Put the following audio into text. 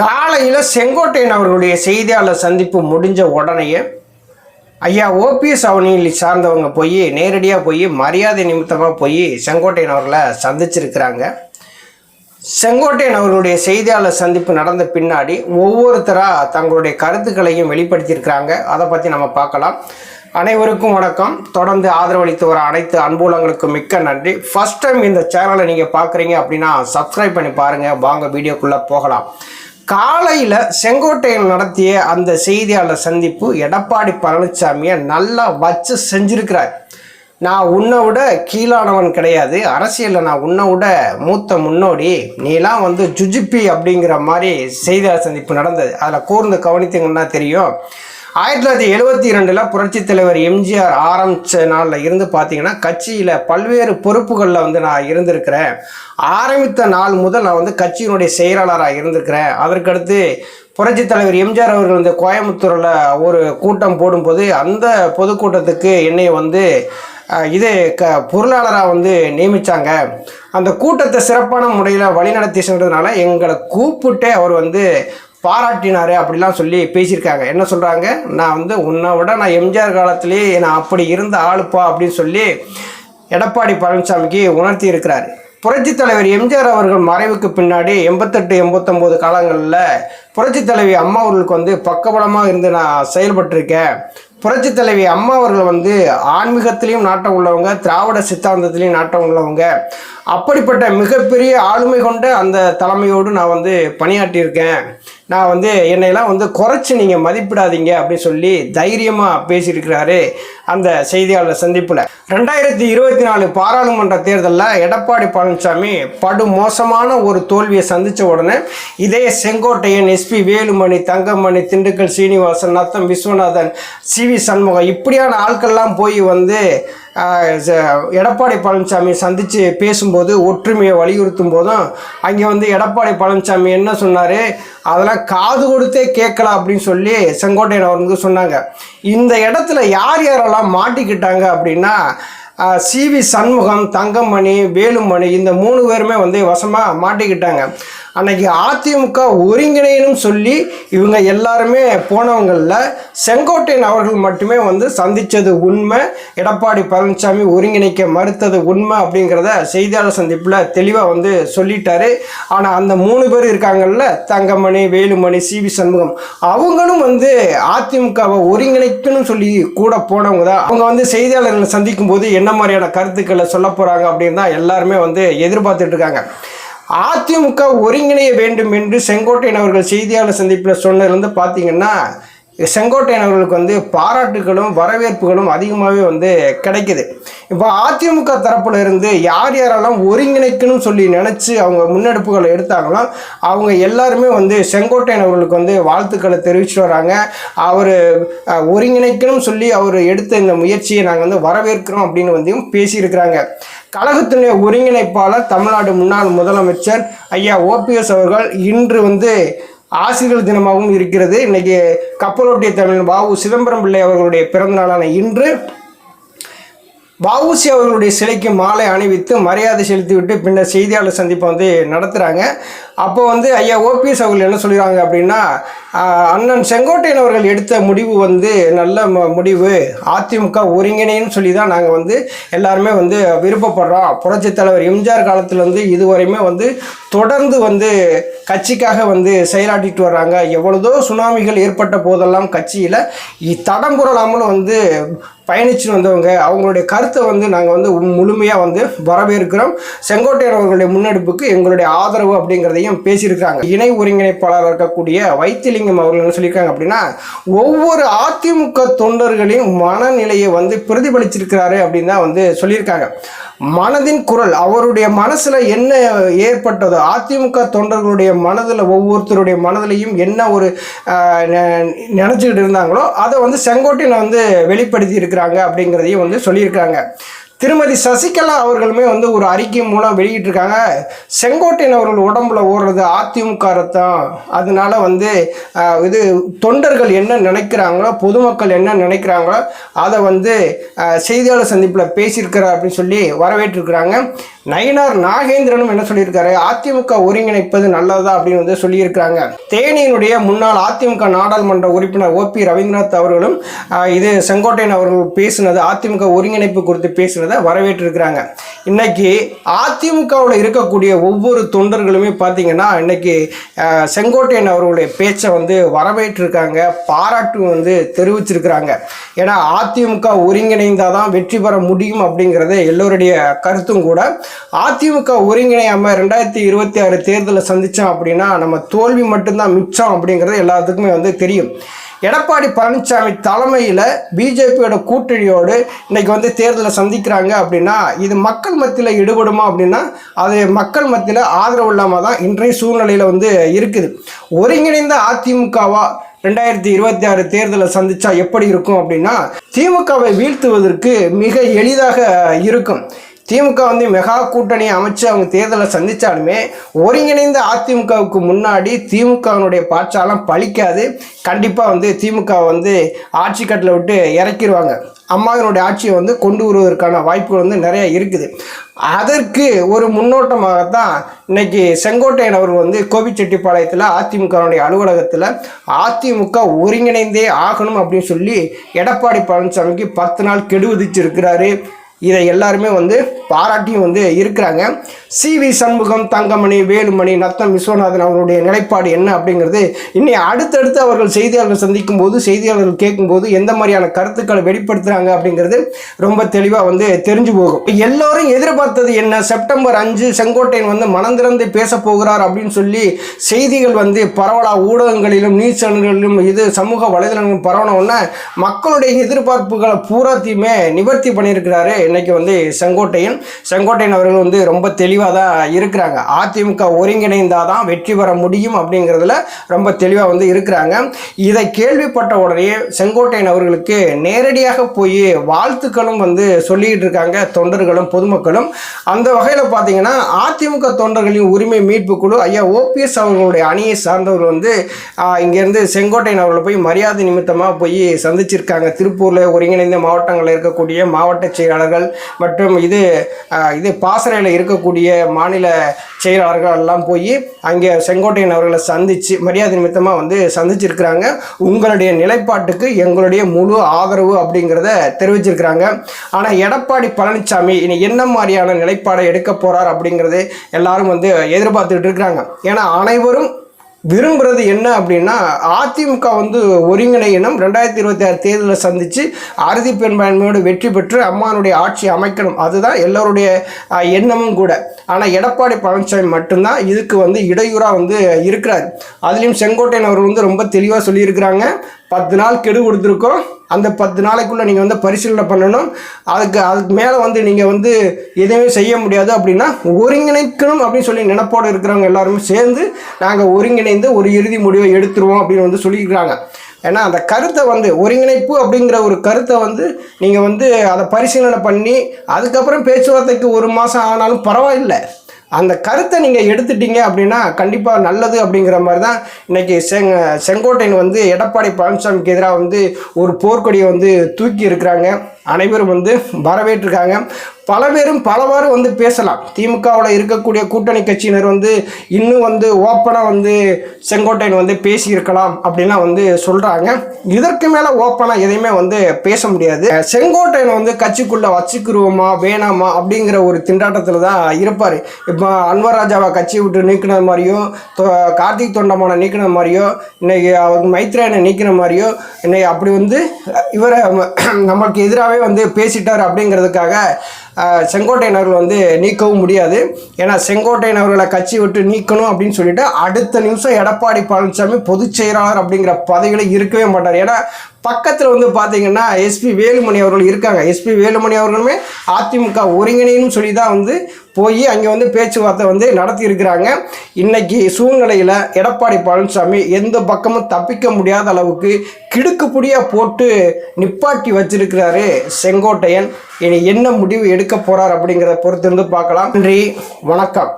காலையில் செங்கோட்டையன் அவர்களுடைய செய்தியாளர் சந்திப்பு முடிஞ்ச உடனேயே ஐயா ஓபிஎஸ் அவனியில் சார்ந்தவங்க போய் நேரடியாக போய் மரியாதை நிமித்தமாக போய் செங்கோட்டையன் அவர்களை சந்திச்சிருக்கிறாங்க. செங்கோட்டையன் அவர்களுடைய செய்தியாளர் சந்திப்பு நடந்த பின்னாடி ஒவ்வொருத்தராக தங்களுடைய கருத்துக்களையும் வெளிப்படுத்தியிருக்கிறாங்க. அதை பற்றி நம்ம பார்க்கலாம். அனைவருக்கும் வணக்கம். தொடர்ந்து ஆதரவளித்து வர அனைத்து அன்புலங்களுக்கும் மிக்க நன்றி. ஃபஸ்ட் டைம் இந்த சேனலை நீங்கள் பார்க்குறீங்க அப்படின்னா சப்ஸ்கிரைப் பண்ணி பாருங்கள் வாங்க வீடியோக்குள்ளே போகலாம். காலையில் செங்கோட்டையன் நடத்திய அந்த செய்தியாளர் சந்திப்பு எடப்பாடி பழனிசாமியை நல்லா வச்சு செஞ்சிருக்கிறார். நான் உன்னை விட கீழானவன் கிடையாது. அரசியலில் நான் உன்னை விட மூத்த முன்னோடி. நீலாம் வந்து ஜுஜிப்பி அப்படிங்கிற மாதிரி செய்தியாளர் சந்திப்பு நடந்தது. அதில் கூர்ந்து கவனித்தீங்கன்னா தெரியும். ஆயிரத்தி தொள்ளாயிரத்தி எழுபத்தி ரெண்டில் புரட்சித் தலைவர் எம்ஜிஆர் ஆரம்பித்த நாளில் இருந்து பார்த்தீங்கன்னா கட்சியில் பல்வேறு பொறுப்புகளில் வந்து நான் இருந்திருக்கிறேன். ஆரம்பித்த நாள் முதல் நான் வந்து கட்சியினுடைய செயலாளராக இருந்திருக்கிறேன். அதற்கடுத்து புரட்சித் தலைவர் எம்ஜிஆர் அவர்கள் வந்து கோயம்புத்தூரில் ஒரு கூட்டம் போடும்போது அந்த பொதுக்கூட்டத்துக்கு என்னை வந்து இது க பொருளாளராக வந்து நியமித்தாங்க அந்த கூட்டத்தை சிறப்பான முறையில் வழிநடத்தி சென்றதுனால எங்களை கூப்பிட்டே அவர் வந்து பாராட்டினார் அப்படிலாம் சொல்லி பேசியிருக்காங்க. என்ன சொல்கிறாங்க நான் வந்து உன்னை விட நான் எம்ஜிஆர் காலத்திலேயே நான் அப்படி இருந்த ஆளுப்பா அப்படின்னு சொல்லி எடப்பாடி பழனிசாமிக்கு உணர்த்தி இருக்கிறார். புரட்சித் தலைவர் எம்ஜிஆர் அவர்கள் மறைவுக்கு பின்னாடி எண்பத்தெட்டு எண்பத்தொம்போது காலங்களில் புரட்சி தலைவி அம்மா அவர்களுக்கு வந்து பக்கபலமாக இருந்து நான் செயல்பட்டிருக்கேன். புரட்சி தலைவி அம்மா அவர்கள் வந்து ஆன்மீகத்திலையும் நாட்டம் உள்ளவங்க திராவிட சித்தாந்தத்திலையும் நாட்டம் உள்ளவங்க. அப்படிப்பட்ட மிகப்பெரிய ஆளுமை கொண்ட அந்த தலைமையோடு நான் வந்து பணியாற்றியிருக்கேன். நான் வந்து என்னையெல்லாம் வந்து குறைச்சி நீங்கள் மதிப்பிடாதீங்க அப்படின்னு சொல்லி தைரியமாக பேசியிருக்கிறாரு அந்த செய்தியாளர் சந்திப்பில். ரெண்டாயிரத்தி இருபத்தி நாலு பாராளுமன்ற தேர்தலில் எடப்பாடி பழனிசாமி படு மோசமான ஒரு தோல்வியை சந்தித்த உடனே இதே Sengottaiyan SP Velumani Thangamani Dindigul Srinivasan Natham Viswanathan C V Shanmugam இப்படியான ஆட்கள்லாம் போய் வந்து எடப்பாடி பழனிசாமி சந்தித்து பேசும்போது ஒற்றுமையை வலியுறுத்தும் போதும் அங்கே வந்து எடப்பாடி பழனிசாமி என்ன சொன்னார்? அதெல்லாம் காது கொடுத்தே கேட்கலாம் அப்படின்னு சொல்லி செங்கோட்டையன் அவர் வந்து சொன்னாங்க. இந்த இடத்துல யார் யாரெல்லாம் மாட்டிக்கிட்டாங்க அப்படின்னா சி வி சண்முகம் தங்கமணி வேலுமணி இந்த மூணு பேருமே வந்து வசமாக மாட்டிக்கிட்டாங்க. அன்னைக்கு அதிமுக ஒருங்கிணைன்னு சொல்லி இவங்க எல்லாருமே போனவங்களில் செங்கோட்டையன் அவர்கள் மட்டுமே வந்து சந்தித்தது உண்மை. எடப்பாடி பழனிசாமி ஒருங்கிணைக்க மறுத்தது உண்மை அப்படிங்கிறத செய்தியாளர் சந்திப்பில் தெளிவாக வந்து சொல்லிட்டாரு. ஆனால் அந்த மூணு பேர் இருக்காங்கல்ல தங்கமணி வேலுமணி சி வி சண்முகம் அவங்களும் வந்து அதிமுகவை ஒருங்கிணைக்கணும்னு சொல்லி கூட போனவங்க தான். அவங்க வந்து செய்தியாளர்களை சந்திக்கும் போது என்ன மாதிரியான கருத்துக்களை சொல்ல போகிறாங்க அப்படின்னு தான் எல்லாருமே வந்து எதிர்பார்த்துட்டு இருக்காங்க. அதிமுக ஒருங்கிணைய வேண்டும் என்று செங்கோட்டையன் அவர்கள் செய்தியாளர் சந்திப்பில் சொன்னதுலேருந்து பார்த்தீங்கன்னா செங்கோட்டையன் அவர்களுக்கு வந்து பாராட்டுகளும் வரவேற்புகளும் அதிகமாகவே வந்து கிடைக்குது. இப்போ அதிமுக தரப்புல இருந்து யார் யாரெல்லாம் ஒருங்கிணைக்கணும்னு சொல்லி நினச்சி அவங்க முன்னெடுப்புகளை எடுத்தாங்களோ அவங்க எல்லாருமே வந்து செங்கோட்டையன் அவர்களுக்கு வந்து வாழ்த்துக்களை தெரிவிச்சுட்டு வராங்க. அவர் ஒருங்கிணைக்கணும்னு சொல்லி அவர் எடுத்த இந்த முயற்சியை நாங்கள் வந்து வரவேற்கிறோம் அப்படின்னு வந்து பேசியிருக்கிறாங்க. கழகத்தினுடைய ஒருங்கிணைப்பாளர் தமிழ்நாடு முன்னாள் முதலமைச்சர் ஐயா ஓபிஎஸ் அவர்கள் இன்று வந்து ஆசிரியர் தினமாகவும் இருக்கிறது. இன்னைக்கு கப்பலோட்டிய தமிழ் பாபு சிதம்பரம் பிள்ளை அவர்களுடைய பிறந்த நாளான இன்று வஉசி அவர்களுடைய சிலைக்கு மாலை அணிவித்து மரியாதை செலுத்திவிட்டு பின்னர் செய்தியாளர் சந்திப்பை வந்து நடத்துகிறாங்க அப்போ வந்து ஐயா ஓபிஎஸ் அவர்கள் என்ன சொல்கிறாங்க அப்படின்னா அண்ணன் செங்கோட்டையன் அவர்கள் எடுத்த முடிவு வந்து நல்ல ம- முடிவு. அதிமுக ஒருங்கிணைன்னு சொல்லி தான் நாங்கள் வந்து எல்லாருமே வந்து விருப்பப்படுறோம். புரட்சி தலைவர் எம்ஜிஆர் காலத்துலேருந்து இதுவரையுமே வந்து தொடர்ந்து வந்து கட்சிக்காக வந்து செயலாட்டிட்டு வர்றாங்க. எவ்வளதோ சுனாமிகள் ஏற்பட்ட போதெல்லாம் கட்சியில் தடம்புரலாமல் வந்து பயணிச்சு வந்தவங்க அவங்களுடைய கருத்தை வந்து நாங்கள் வந்து முழுமையாக வந்து வரவேற்கிறோம். செங்கோட்டையன் அவர்களுடைய முன்னெடுப்புக்கு எங்களுடைய ஆதரவு அப்படிங்கிறதையும் பேசியிருக்காங்க இணை ஒருங்கிணைப்பாளராக இருக்கக்கூடிய வைத்திலிங்கம் அவர்கள் என்ன சொல்லியிருக்காங்க அப்படின்னா ஒவ்வொரு அதிமுக தொண்டர்களின் மனநிலையை வந்து பிரதிபலிச்சிருக்கிறாரு அப்படின்னு தான் வந்து சொல்லியிருக்காங்க. மனதின் குரல் அவருடைய மனசில் என்ன ஏற்பட்டதோ அதிமுக தொண்டர்களுடைய மனதில் ஒவ்வொருத்தருடைய மனதிலையும் என்ன ஒரு நினச்சிக்கிட்டு நெ- இருந்தாங்களோ அதை வந்து செங்கோட்டையனை வந்து வெளிப்படுத்தி இருக்கிறாங்க அப்படிங்கிறதையும் வந்து சொல்லியிருக்காங்க. திருமதி சசிகலா அவர்களுமே வந்து ஒரு அறிக்கை மூலம் வெளியிட்டிருக்காங்க. செங்கோட்டையன் அவர்கள் உடம்புல ஓடுறது அதிமுக ரத்தம். அதனால வந்து இது தொண்டர்கள் என்ன நினைக்கிறாங்களோ பொதுமக்கள் என்ன நினைக்கிறாங்களோ அதை வந்து செய்தியாளர் சந்திப்பில் பேசியிருக்கிறார் அப்படின்னு சொல்லி வரவேற்றிருக்கிறாங்க. நயினார் நாகேந்திரனும் என்ன சொல்லியிருக்காரு? அதிமுக ஒருங்கிணைப்பது நல்லதா அப்படின்னு வந்து சொல்லியிருக்கிறாங்க. தேனியினுடைய முன்னாள் அதிமுக நாடாளுமன்ற உறுப்பினர் ஓ பி ரவீந்திரநாத் அவர்களும் இது செங்கோட்டையன் அவர்கள் பேசினது அதிமுக ஒருங்கிணைப்பு குறித்து பேசினது வரவேற்றிருக்கிறாங்க. இன்னைக்கு அதிமுகவில் இருக்கக்கூடிய ஒவ்வொரு தொண்டர்களுமே பார்த்தீங்கன்னா இன்னைக்கு செங்கோட்டையன் அவர்களுடைய பேச்சை வந்து வரவேற்றிருக்காங்க பாராட்டு வந்து தெரிவிச்சிருக்கிறாங்க. ஏன்னா அதிமுக ஒருங்கிணைந்தால் தான் வெற்றி பெற முடியும் அப்படிங்கிறது எல்லோருடைய கருத்தும் கூட. அதிமுக ஒருங்கிணையாமல் ரெண்டாயிரத்தி இருபத்தி ஆறு தேர்தலை சந்தித்தோம் அப்படின்னா நம்ம தோல்வி மட்டும்தான் மிச்சம் அப்படிங்கிறது எல்லாத்துக்குமே வந்து தெரியும். எடப்பாடி பழனிசாமி தலைமையில் பிஜேபியோட கூட்டணியோடு இன்னைக்கு வந்து தேர்தலை சந்திக்கிறாங்க அப்படின்னா இது மக்கள் மத்தியில் ஈடுபடுமா அப்படின்னா அது மக்கள் மத்தியில் ஆதரவு இல்லாமல் தான் இன்றைய சூழ்நிலையில் வந்து இருக்குது. ஒருங்கிணைந்த அதிமுகவா ரெண்டாயிரத்தி இருபத்தி ஆறு தேர்தலை சந்தித்தா எப்படி இருக்கும் அப்படின்னா திமுகவை வீழ்த்துவதற்கு மிக எளிதாக இருக்கும். திமுக வந்து மெகா கூட்டணி அமைச்சு அவங்க தேர்தலை சந்திச்சாலுமே ஒருங்கிணைந்த அதிமுகவுக்கு முன்னாடி திமுகவினுடைய பாட்சாலம் பழிக்காது. கண்டிப்பாக வந்து திமுக வந்து ஆட்சி கட்டில் விட்டு இறக்கிடுவாங்க அம்மாவினுடைய ஆட்சியை வந்து கொண்டு வருவதற்கான வாய்ப்புகள் வந்து நிறைய இருக்குது. அதற்கு ஒரு முன்னோட்டமாகத்தான் இன்னைக்கு செங்கோட்டையன் அவர் வந்து கோபிச்செட்டிப்பாளையத்தில் அதிமுகவுடைய அலுவலகத்தில் அதிமுக ஒருங்கிணைந்தே ஆகணும் அப்படின்னு சொல்லி எடப்பாடி பழனிசாமிக்கு பத்து நாள் கெடு விதிச்சிருக்கிறாரு. இதை எல்லாருமே வந்து பாராட்டியும் வந்து இருக்கிறாங்க. சி வி சண்முகம் தங்கமணி வேலுமணி நத்தம் விஸ்வநாதன் அவர்களுடைய நிலைப்பாடு என்ன அப்படிங்கிறது இன்னி அடுத்தடுத்து அவர்கள் செய்தியாளர்கள் சந்திக்கும் போது செய்தியாளர்கள் கேட்கும்போது எந்த மாதிரியான கருத்துக்களை வெளிப்படுத்துகிறாங்க அப்படிங்கிறது ரொம்ப தெளிவாக வந்து தெரிஞ்சு போகும். எல்லோரும் எதிர்பார்த்தது என்ன? செப்டம்பர் அஞ்சு செங்கோட்டையன் வந்து மனந்திறந்து பேச போகிறார் அப்படின்னு சொல்லி செய்திகள் வந்து பரவலா ஊடகங்களிலும் நியூஸ் சேனல்களிலும் இது சமூக வலைதளங்களும் பரவணும்னா மக்களுடைய எதிர்பார்ப்புகளை பூராத்தையுமே நிவர்த்தி பண்ணியிருக்கிறாரு இன்னைக்கு வந்து செங்கோட்டையன். செங்கோட்டையன் அவர்கள் வந்து ரொம்ப தெளிவாக தான் இருக்கிறாங்க. அதிமுக ஒருங்கிணைந்தால் தான் வெற்றி பெற முடியும் அப்படிங்கிறதுல ரொம்ப தெளிவாக வந்து இருக்கிறாங்க. இதை கேள்விப்பட்ட உடனே செங்கோட்டையன் அவர்களுக்கு நேரடியாக போய் வாழ்த்துக்களும் வந்து சொல்லிக்கிட்டு இருக்காங்க தொண்டர்களும் பொதுமக்களும். அந்த வகையில் பார்த்தீங்கன்னா அதிமுக தொண்டர்களின் உரிமை மீட்பு குழு ஐயா ஓபிஎஸ் அவர்களுடைய அணியை சார்ந்தவர்கள் வந்து இங்கேருந்து செங்கோட்டையன் அவர்களை போய் மரியாதை நிமித்தமாக போய் சந்திச்சிருக்காங்க. திருப்பூரில் ஒருங்கிணைந்த மாவட்டங்களில் இருக்கக்கூடிய மாவட்ட செயலாளர்கள் மற்றும் இது இது பாசறையில் இருக்கக்கூடிய மாநில செயலாளர்கள் எல்லாம் போய் அங்கே செங்கோட்டையன் அவர்களை சந்தித்து மரியாதை நிமித்தமாக வந்து சந்திச்சிருக்கிறாங்க. உங்களுடைய நிலைப்பாட்டுக்கு எங்களுடைய முழு ஆதரவு அப்படிங்கிறத தெரிவிச்சிருக்கிறாங்க. ஆனால் எடப்பாடி பழனிசாமி இனி என்ன மாதிரியான நிலைப்பாடை எடுக்க போகிறார் அப்படிங்கிறது எல்லாரும் வந்து எதிர்பார்த்துட்டு இருக்கிறாங்க. ஏன்னா அனைவரும் விரும்புறது என்ன அப்படின்னா அதிமுக வந்து ஒருங்கிணையணும் ரெண்டாயிரத்தி இருபத்தி ஆறு தேர்தலை சந்தித்து அறுதி பெரும்பான்மையோடு வெற்றி பெற்று அம்மானுடைய ஆட்சி அமைக்கணும். அதுதான் எல்லோருடைய எண்ணமும் கூட. ஆனால் எடப்பாடி பழனிசாமி மட்டும்தான் இதுக்கு வந்து இடையூறாக வந்து இருக்கிறார். அதுலேயும் செங்கோட்டையன் அவர் வந்து ரொம்ப தெளிவாக சொல்லியிருக்கிறாங்க. பத்து நாள் கெடு கொடுத்துருக்கோம். அந்த பத்து நாளைக்குள்ளே நீங்கள் வந்து பரிசீலனை பண்ணணும். அதுக்கு அதுக்கு மேலே வந்து நீங்கள் வந்து எதுவுமே செய்ய முடியாது அப்படின்னா ஒருங்கிணைக்கணும் அப்படின்னு சொல்லி நினைப்போடு இருக்கிறவங்க எல்லாருமே சேர்ந்து நாங்கள் ஒருங்கிணைந்து ஒரு இறுதி முடிவை எடுத்துருவோம் அப்படின்னு வந்து சொல்லியிருக்கிறாங்க. ஏன்னா அந்த கருத்தை வந்து ஒருங்கிணைப்பு அப்படிங்கிற ஒரு கருத்தை வந்து நீங்கள் வந்து அதை பரிசீலனை பண்ணி அதுக்கப்புறம் பேச்சுவார்த்தைக்கு ஒரு மாதம் ஆனாலும் பரவாயில்லை. அந்த கருத்தை நீங்கள் எடுத்துட்டீங்க அப்படின்னா கண்டிப்பாக நல்லது அப்படிங்கிற மாதிரி தான் இன்னைக்கு செங் செங்கோட்டையன் வந்து எடப்பாடி பழனிசாமிக்கு எதிராக வந்து ஒரு போர்க்கொடியை வந்து தூக்கி இருக்கிறாங்க. அனைவரும் வந்து வரவேற்றிருக்காங்க. பல பேரும் பலவாறு வந்து பேசலாம். திமுகவில் இருக்கக்கூடிய கூட்டணி கட்சியினர் வந்து இன்னும் வந்து ஓப்பனாக வந்து செங்கோட்டையன் வந்து பேசியிருக்கலாம் அப்படின்லாம் வந்து சொல்கிறாங்க இதற்கு மேலே ஓப்பனாக எதையுமே வந்து பேச முடியாது. செங்கோட்டையன் வந்து கட்சிக்குள்ளே வச்சுக்கிருவோமா வேணாமா அப்படிங்கிற ஒரு திண்டாட்டத்தில் தான் இருப்பார். இப்போ அன்வர் ராஜாவை கட்சியை விட்டு நீக்கினது மாதிரியோ கார்த்திக் தொண்டமான நீக்கின மாதிரியோ இன்னைக்கு அவங்க மைத்ரேயனை நீக்கின மாதிரியோ இன்னைக்கு அப்படி வந்து இவரை நம்மளுக்கு எதிராக வந்து பேசிட்டார் அப்படிங்கிறதுக்காக செங்கோட்டையன் அவர்கள் வந்து நீக்கவும் முடியாது. ஏன்னா செங்கோட்டையன் அவர்களை கட்சி விட்டு நீக்கணும் அப்படின்னு சொல்லிட்டு அடுத்த நிமிஷம் எடப்பாடி பழனிசாமி பொதுச் செயலாளர் அப்படிங்கிற பதவியில் இருக்கவே மாட்டார். ஏன்னா பக்கத்தில் வந்து பார்த்தீங்கன்னா எஸ்பி வேலுமணி அவர்கள் இருக்காங்க. எஸ்பி வேலுமணி அவர்களுமே அதிமுக ஒருங்கிணைன்னு சொல்லி தான் வந்து போய் அங்கே வந்து பேச்சுவார்த்தை வந்து நடத்தியிருக்கிறாங்க இன்றைக்கி சூழ்நிலையில் எடப்பாடி பழனிசாமி எந்த பக்கமும் தப்பிக்க முடியாத அளவுக்கு கிடுக்குப்புடியாக போட்டு நிப்பாட்டி வச்சிருக்கிறாரு செங்கோட்டையன். இனி என்ன முடிவு எடுக்க போறார் அப்படிங்கிறத பொறுத்திருந்து பார்க்கலாம். நன்றி வணக்கம்.